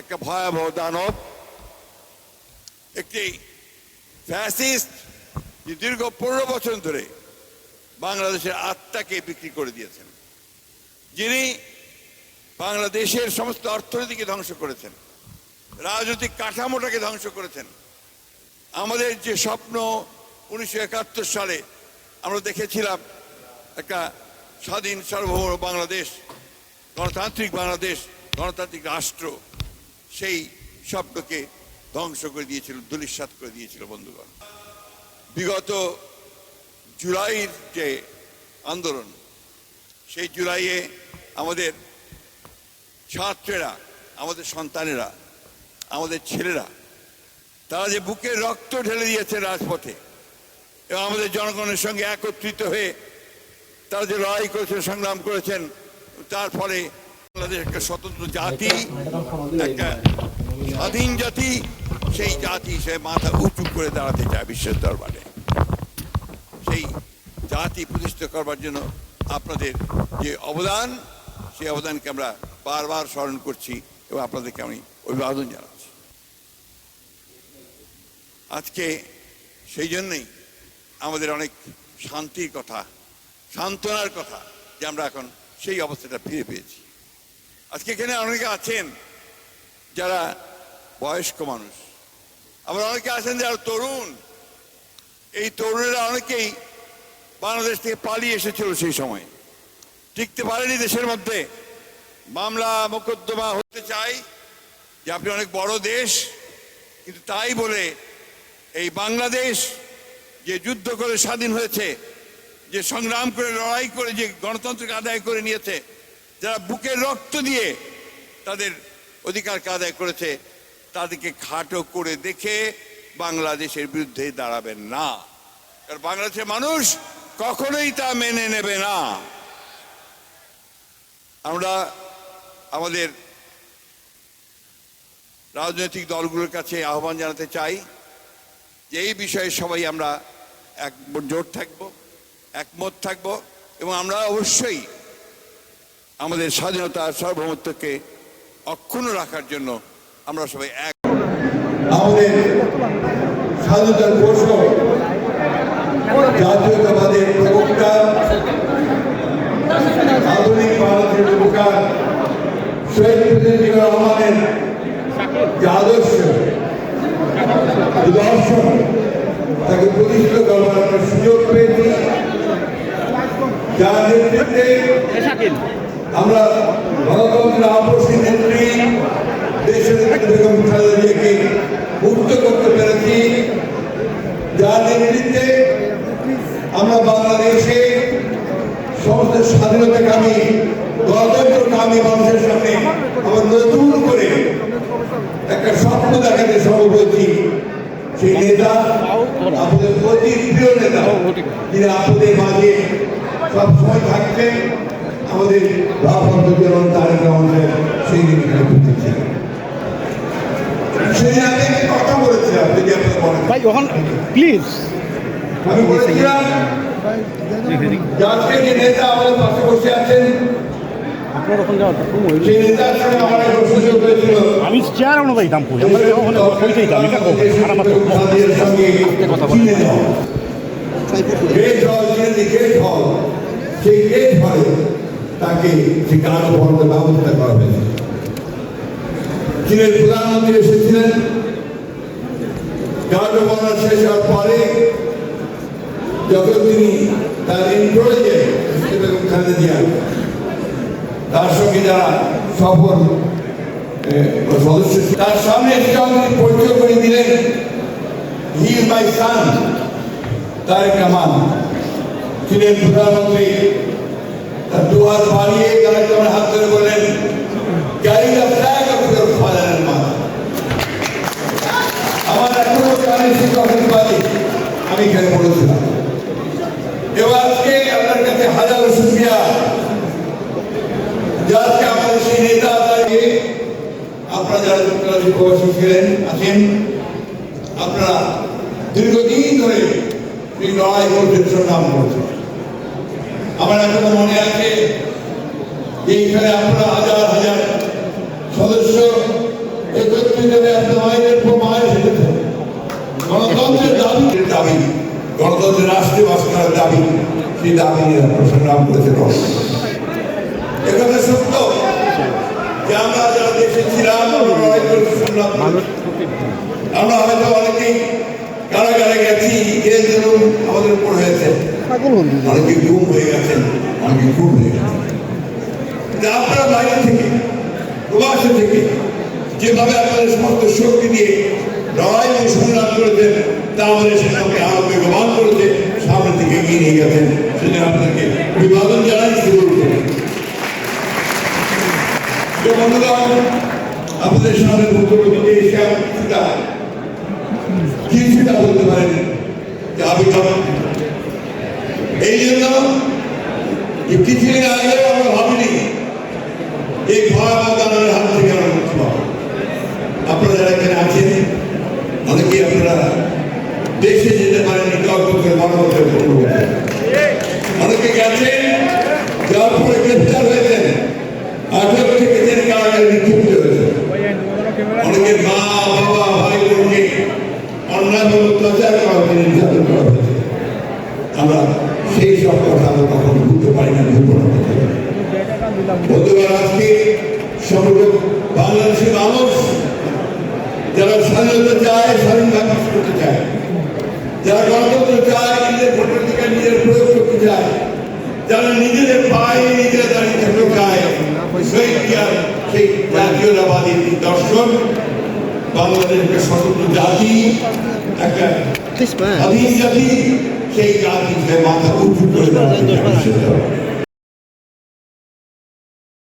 একটা ভয়াবহ দানব, একটি ফ্যাসিস্ট যে দীর্ঘ পনেরো বছর ধরে বাংলাদেশের আত্মাকে বিক্রি করে দিয়েছেন। যিনি বাংলাদেশের সমস্ত অর্থনীতিকে ধ্বংস করেছেন, রাজনৈতিক কাঠামোটাকে ধ্বংস করেছেন। আমাদের যে স্বপ্ন উনিশশো একাত্তর সালে আমরা দেখেছিলাম একটা স্বাধীন সার্বভৌম বাংলাদেশ, গণতান্ত্রিক বাংলাদেশ, গণতান্ত্রিক রাষ্ট্র। সেই স্বপ্নকে ধ্বংস করে দিয়েছিল দুলিশ্বাত করে দিয়েছিল বন্ধুগণ। বিগত জুলাইয়ের যে আন্দোলন, সেই জুলাইয়ে আমাদের ছাত্রেরা, আমাদের সন্তানেরা, আমাদের ছেলেরা, তারা যে বুকে রক্ত ঢেলে দিয়েছে রাজপথে, এবং আমাদের জনগণের সঙ্গে একত্রিত হয়ে তারা যে লড়াই করেছেন সংগ্রাম করেছেন, তার ফলে বাংলাদেশ একটা স্বতন্ত্র জাতি, একটা স্বাধীন জাতি, সেই জাতি সে মাথা উঁচু করে দাঁড়াতে চায় বিশ্বের দরবারে। সেই জাতি প্রতিষ্ঠা করবার জন্য আপনাদের যে অবদান, সেই অবদানকে আমরা বারবার স্মরণ করছি এবং আপনাদেরকে আমি অভিবাদন জানাচ্ছি। আজকে সেই জন্যই আমাদের অনেক শান্তির কথা, সান্ত্বনার কথা যে আমরা এখন সেই অবস্থাটা ফিরে পেয়েছি। আজকে এখানে অনেকে আছেন যারা বয়স্ক মানুষ। আবার অনেকে আছেন যারা তরুণ। এই তরুণেরা অনেকেই বাংলাদেশ থেকে পালিয়ে এসেছিল সেই সময়। টিকতে পারেনি দেশের মধ্যে। মামলা, মোকদ্দমা হতে চাই যে আপনি অনেক বড় দেশ, কিন্তু তাই বলে এই বাংলাদেশ যে যুদ্ধ করে স্বাধীন হয়েছে, যে সংগ্রাম করে, লড়াই করে, যে গণতন্ত্রকে আদায় করে নিয়েছে যারা বুকের রক্ত দিয়ে তাদের অধিকারকে আদায় করেছে, তাদেরকে খাটো করে দেখে বাংলাদেশের বিরুদ্ধে দাঁড়াবেন না। কারণ বাংলাদেশের মানুষ কখনোই তা মেনে নেবে না। আমরা আমাদের রাজনৈতিক দলগুলোর কাছে আহ্বান জানাতে চাই যে এই বিষয়ে সবাই আমরা এক জোট থাকব, একমত থাকব এবং আমরা অবশ্যই আমাদের স্বাধীনতা সার্বভৌমত্বকে অক্ষুণ্ণ রাখার জন্য আমরা সবাই এক। আমাদের স্বাধীনতার ঘোষক জাতীয়তাবাদের প্রবক্তা, আধুনিক উপকার শহীদ রহমানের যে আদর্শ দর্শন, তাকে করবার একটা সুযোগ পেয়েছি যার নেতৃত্বে আমরা গণতন্ত্রের আপসী নেত্রী, দেশের বেগম খালেদা জিয়াকে মুক্ত করতে পেরেছি। যার নেতৃত্বে আমরা বাংলাদেশে সমস্ত স্বাধীনতাকামী, গণতন্ত্রকামী মানুষের সামনে আবার নতুন করে একটা স্বপ্ন দেখাতে হয়েছি। সেই নেতা আমাদের অতি প্রিয় নেতা, যিনি আপনাদের মাঝে সবসময় থাকবেন। আমাদের যেমন তারেক রহমানের সেই দিন এখানে উপস্থিত ছিলেন। সেদিন আমি একটা কথা বলেছিলাম যদি আপনার মনে ভাই ওখান প্লিজ আমি বলেছিলাম যে আজকে যে নেতা আমাদের পাশে বসে আছেন আপনার ওখানে সময় হয়েছে। সেই নেতার সঙ্গে আমার একটা সুযোগ হয়েছিল। আমি চেয়ার আমরা যাইতাম আমরা ওখানে পৌঁছে এটা সঙ্গে কথা বলে। গেট হল চিনে গেট হল সেই গেট হলে তাকে কাজ বন্ধের ব্যবস্থা করা হয়েছে। চীনের প্রধানমন্ত্রী এসেছিলেন। কার্যবর্ণনা শেষ হওয়ার পরে যখন তিনি তার বেগম খালেদা জিয়া তার সঙ্গে যারা সফল সদস্য তার সামনে এসে পরিচয় করে দিলেন হি মাই সান তারেক রহমান ছিলেন প্রধানমন্ত্রী তার দুহাত বাড়িয়ে রহমান হাত ধরে বললেন carry the flag of your father and mother আমার এখনও কানে কথাটি বাজে আমি এখানে বলেছিলাম এবার আজকে আপনার কাছে হাজারো শুক্রিয়া? যে আজকে আমাদের সেই নেতা তাকে আপনারা যারা যুক্তরাজ্যে প্রবাসী ছিলেন, আছেন, আপনারা দীর্ঘদিন ধরে এই লড়াই করছেন সংগ্রাম করছেন আমার এখনও মনে আছে এইখানে আপনারা হাজার হাজার সদস্য একত্রিত হয়ে আপনার মায়ের পর মায়ের গণতন্ত্রের দাবি। দাবি। গণতন্ত্রের রাষ্ট্রীয় বাস্তবের দাবি। সেই দাবি নিয়ে সংগ্রাম করেছেন একথা সত্য যে আমরা যারা দেশে লড়াই সংগ্রাম আমরা হয়তো অনেকেই কারাগারে গেছি এর জন্য আমাদের উপর হয়েছে। অনেকে গুম হয়ে গেছেন অনেকে খুন হয়ে কিন্তু আপনারা বাইরে থেকে প্রবাসে থেকে যেভাবে আপনাদের সমস্ত শক্তি দিয়ে লড়াই এবং সংগ্রাম করেছেন তা আমাদের সেটাকে আরও বেগবান করেছে সামনের দিকে এগিয়ে নিয়ে গেছেন। সেজন্য আপনাদেরকে অভিবাদন জানাই শুরু করে তো বন্ধুগণ আপনাদের সামনে বক্তব্য দিতে এসে আমি কিছুটা বলতে পারেন যে আবেদন এই জন্য যে কিছুদিন আগে আমরা ভাবিনি এই ভয়াবহ কারণের হাত থেকে আমরা মুক্তি পাবো। আপনারা যারা এখানে আছেন, অনেকেই আপনারা দেশে যেতে বছর বারো বছর অনেকে গেছেন যাওয়ার পরে গ্রেপ্তার হয়েছেন আঠারো থেকে তিনি কারাগারে নিক্ষিপ্ত হয়েছে অনেকের মা, বাবা, ভাই, বোনকে অন্যায় অত্যাচার করা হয়েছে নির্যাতন করা হয়েছে। আমরা সেই সব কথা আমরা কখনো পারি না বন্ধুরা চায় করতে চায়, যারা চায় নিজের ভোটাধিকার নিজের প্রয়োগ করতে চায়, যারা নিজেদের পায়ে নিজেরা দাঁড়িয়ে থাকতে চায়, সেই জাতীয়তাবাদী দর্শন বাংলাদেশের একটা স্বতন্ত্র জাতি একটা. স্বাধীন জাতি সেই জাতি মাথা উঁচু করে।